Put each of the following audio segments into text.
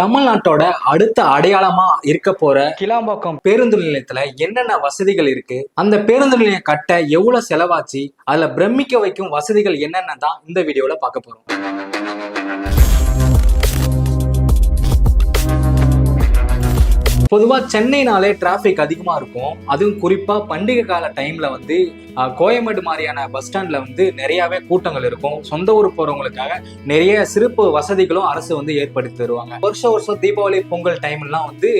தமிழ்நாட்டோட அடுத்த அடையாளமா இருக்க போற கிளாம்பாக்கம் பேருந்து நிலையத்துல என்னென்ன வசதிகள் இருக்கு? அந்த பேருந்து நிலையம் கட்ட எவ்வளவு செலவாச்சு? அதுல பிரமிக்க வைக்கும் வசதிகள் என்னென்ன தான் இந்த வீடியோல பார்க்க போறோம். பொதுவாக சென்னைனாலே டிராஃபிக் அதிகமாக இருக்கும். அதுவும் குறிப்பாக பண்டிகை கால டைமில் வந்து கோயம்பேடு மாதிரியான பஸ் ஸ்டாண்டில் வந்து நிறையவே கூட்டங்கள் இருக்கும். சொந்த ஊர் போகிறவங்களுக்காக நிறைய சிறப்பு வசதிகளும் அரசு வந்து ஏற்படுத்தி தருவாங்க. வருஷம் வருஷம் தீபாவளி பொங்கல் டைம்லாம் வந்து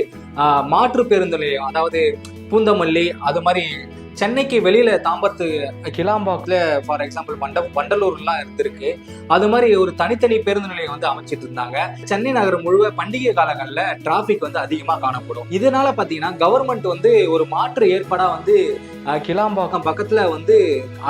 மாற்று பேருந்து நிலையம் அதாவது பூந்தமல்லி அது மாதிரி சென்னைக்கு வெளியில தாம்பரத்து கிளாம்பாக்கில் ஃபார் எக்ஸாம்பிள் வண்ட வண்டலூர்லாம் இருந்திருக்கு. அது மாதிரி ஒரு தனித்தனி பேருந்து நிலையம் வந்து அமைச்சிட்டு இருந்தாங்க. சென்னை நகரம் முழுவ பண்டிகை காலங்களில் டிராபிக் வந்து அதிகமாக காணப்படும். இதனால பார்த்தீங்கன்னா கவர்மெண்ட் வந்து ஒரு மாற்று ஏற்பாடா வந்து கிளாம்பாக்கம் பக்கத்துல வந்து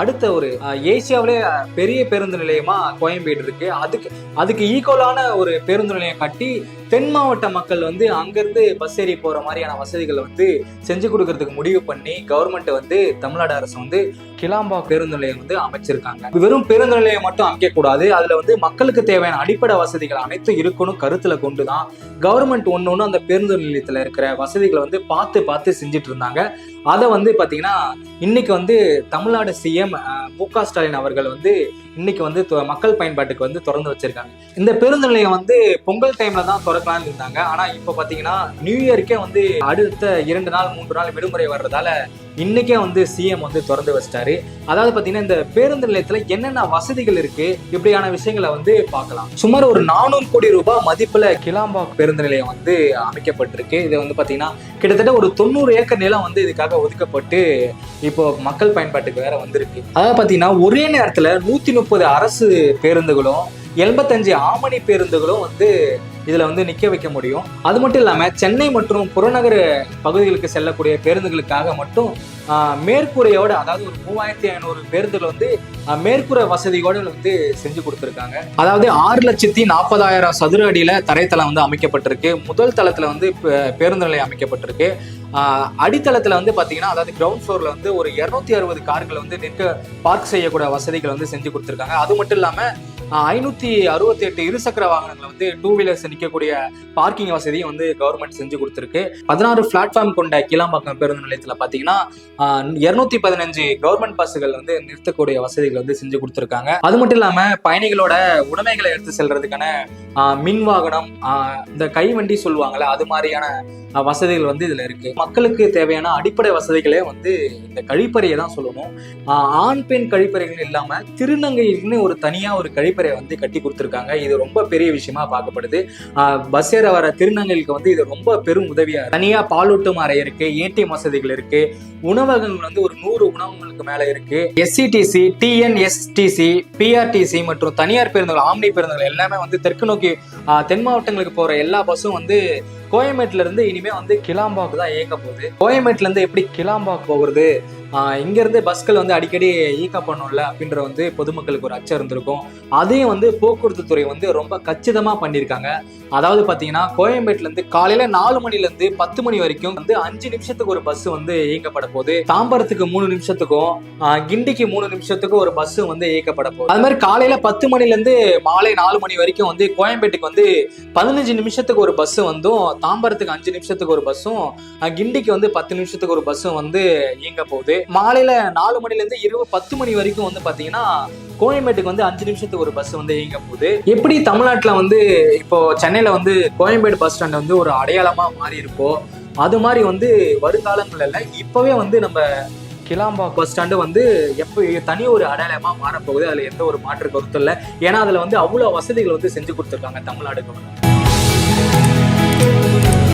அடுத்த ஒரு ஏசியாவிலே பெரிய பேருந்து நிலையமா கோயம்பேடு இருக்கு. அதுக்கு அதுக்கு ஈக்குவலான ஒரு பேருந்து நிலையம் கட்டி தென் மாவட்ட மக்கள் வந்து அங்கேருந்து பஸ் ஏறி போகிற மாதிரியான வசதிகளை வந்து செஞ்சு கொடுக்கறதுக்கு முடிவு பண்ணி கவர்மெண்ட் வந்து தமிழ்நாடு அரசு வந்து கிளாம்பா பேருந்து நிலையம் வந்து அமைச்சிருக்காங்க. வெறும் பேருந்து நிலையம் மட்டும் அமைக்கக்கூடாது. அதில் வந்து மக்களுக்கு தேவையான அடிப்படை வசதிகள் அனைத்தும் இருக்கணும் கருத்தில் கொண்டு தான் கவர்மெண்ட் ஒன்று ஒன்று அந்த பேருந்து நிலையத்தில் இருக்கிற வசதிகளை வந்து பார்த்து பார்த்து செஞ்சுட்டு இருந்தாங்க. அதை வந்து பார்த்தீங்கன்னா இன்னைக்கு வந்து தமிழ்நாடு சிஎம் மு க ஸ்டாலின் அவர்கள் வந்து இன்னைக்கு வந்து தொ- மக்கள் பயன்பாட்டுக்கு வந்து திறந்து வச்சிருக்காங்க. இந்த பேருந்து நிலையம் வந்து பொங்கல் டைம்ல தான் திறக்கலாம்னு இருந்தாங்க. ஆனா இப்போ பார்த்தீங்கன்னா நியூ இயருக்கே வந்து அடுத்த இரண்டு நாள் மூன்று நாள் விடுமுறை வர்றதால இன்றைக்கே வந்து சிஎம் வந்து திறந்து வச்சிட்டாரு. அதாவது பார்த்தீங்கன்னா இந்த பேருந்து நிலையத்தில் என்னென்ன வசதிகள் இருக்குது இப்படியான விஷயங்களை வந்து பார்க்கலாம். சுமார் ஒரு நானூறு கோடி ரூபாய் மதிப்பில் கிளாம்பாக் பேருந்து நிலையம் வந்து அமைக்கப்பட்டிருக்கு. இது வந்து பார்த்தீங்கன்னா கிட்டத்தட்ட ஒரு தொண்ணூறு ஏக்கர் நிலம் வந்து இதுக்காக ஒதுக்கப்பட்டு இப்போ மக்கள் பயன்பாட்டுக்கு வேற வந்திருக்கு. அதாவது பார்த்தீங்கன்னா ஒரே நேரத்தில் நூற்றி முப்பது அரசு பேருந்துகளும் எண்பத்தஞ்சு ஆமணி பேருந்துகளும் வந்து இதில் வந்து நிற்க வைக்க முடியும். அது மட்டும் இல்லாமல் சென்னை மற்றும் புறநகர பகுதிகளுக்கு செல்லக்கூடிய பேருந்துகளுக்காக மட்டும் மேற்கூரையோடு அதாவது ஒரு மூவாயிரத்தி ஐநூறு பேருந்துகள் வந்து மேற்கூரை வசதியோடு வந்து செஞ்சு கொடுத்துருக்காங்க. அதாவது ஆறு லட்சத்தி நாற்பதாயிரம் சதுர அடியில் தரைத்தளம் வந்து அமைக்கப்பட்டிருக்கு. முதல் தளத்தில் வந்து பே- பேருந்து நிலையம் அமைக்கப்பட்டிருக்கு. அடித்தளத்தில் வந்து பார்த்தீங்கன்னா அதாவது கிரவுண்ட் ஃப்ளோரில் வந்து ஒரு இரநூத்தி அறுபது கார்கள் வந்து நிற்க பார்க் செய்யக்கூடிய வசதிகள் வந்து செஞ்சு கொடுத்துருக்காங்க. அது மட்டும் இல்லாமல் ஐநூத்தி அறுபத்தி எட்டு இருசக்கர வாகனங்கள் வந்து டூ வீலர்ஸ் நிற்கக்கூடிய பார்க்கிங் வசதியும் வந்து கவர்மெண்ட் செஞ்சு கொடுத்துருக்கு. பதினாறு பிளாட்ஃபார்ம் கொண்ட கீழாம்பாக்கம் பேருந்து நிலையத்தில் பார்த்தீங்கன்னா இருநூத்தி பதினஞ்சு கவர்மெண்ட் பஸ்ஸுகள் வந்து நிறுத்தக்கூடிய வசதிகள் வந்து செஞ்சு கொடுத்துருக்காங்க. அது மட்டும் இல்லாமல் பயணிகளோட உடைமைகளை எடுத்து செல்றதுக்கான மின் வாகனம் ஆஹ், இந்த கைவண்டி சொல்லுவாங்கல்ல அது மாதிரியான வசதிகள் வந்து இதுல இருக்கு. மக்களுக்கு தேவையான அடிப்படை வசதிகளே வந்து இந்த கழிப்பறையை தான் சொல்லணும். ஆஹ், ஆண் பெண் கழிப்பறைகள் இல்லாம திருநங்கைன்னு ஒரு தனியா ஒரு கழிப்பறையை வந்து கட்டி கொடுத்துருக்காங்க. இது ரொம்ப பெரிய விஷயமா பார்க்கப்படுது. ஆஹ், பஸ் ஏற வர திருநங்கைகளுக்கு வந்து இது ரொம்ப பெரும் உதவியா தனியாக தனியா பாலூட்டும் அறை இருக்கு ஏடிஎம் வசதிகள் இருக்கு. உணவகங்கள் வந்து ஒரு நூறு உணவகங்களுக்கு மேல இருக்கு. எஸ்சிடிசி டிஎன்எஸ்டிசி பிஆர்டிசி மற்றும் தனியார் பேருந்துகள் ஆம்னி பேருந்துகள் எல்லாமே வந்து தெற்கு நோக்கி நோக்கி தென் மாவட்டங்களுக்கு போற எல்லா பஸ்ஸும் வந்து கோயம்பேட்டில இருந்து இனிமே வந்து கிளாம்பாக்கு தான் இயக்க போகுது. கோயம்பேட்ல இருந்து எப்படி கிளாம்பாக்கு போகிறது? இங்கேருந்து பஸ்கள் வந்து அடிக்கடி இயக்க பண்ணும்ல அப்படின்ற வந்து பொதுமக்களுக்கு ஒரு அச்சம் இருந்திருக்கும். அதையும் வந்து போக்குவரத்து துறை வந்து ரொம்ப கச்சிதமா பண்ணியிருக்காங்க. அதாவது பாத்தீங்கன்னா கோயம்பேட்டிலேருந்து இருந்து காலையில நாலு மணிலேருந்து பத்து மணி வரைக்கும் வந்து அஞ்சு நிமிஷத்துக்கு ஒரு பஸ் வந்து இயக்கப்பட போகுது. தாம்பரத்துக்கு மூணு நிமிஷத்துக்கும் கிண்டிக்கு மூணு நிமிஷத்துக்கும் ஒரு பஸ் வந்து இயக்கப்பட போகுது. அது மாதிரி காலையில பத்து மணிலேருந்து மாலை நாலு மணி வரைக்கும் வந்து கோயம்பேட்டுக்கு வந்து பதினஞ்சு நிமிஷத்துக்கு ஒரு பஸ் வந்தும் தாம்பரத்துக்கு அஞ்சு நிமிஷத்துக்கு ஒரு பஸ்ஸும் கிண்டிக்கு வந்து பத்து நிமிஷத்துக்கு ஒரு பஸ்ஸும் வந்து இயங்க போகுது. மாலையில நாலு மணிலேருந்து இரவு பத்து மணி வரைக்கும் வந்து பாத்தீங்கன்னா கோயம்பேட்டுக்கு வந்து அஞ்சு நிமிஷத்துக்கு ஒரு பஸ் வந்து இயங்க போகுது. எப்படி தமிழ்நாட்டில் வந்து இப்போ சென்னையில வந்து கோயம்பேடு பஸ் ஸ்டாண்ட் வந்து ஒரு அடையாளமா மாறி இருக்கோ அது மாதிரி வந்து வருங்காலங்கள்ல இப்பவே வந்து நம்ம கிளாம்பாக்கம் பஸ் ஸ்டாண்டு வந்து எப்போ தனி ஒரு அடையாளமாக மாறப்போகுது அதில் எந்த ஒரு மாற்று கருத்தும் இல்லை. ஏன்னா அதில் வந்து அவ்வளோ வசதிகள் வந்து செஞ்சு கொடுத்துருக்காங்க தமிழ்நாடு கவர்மெண்ட்.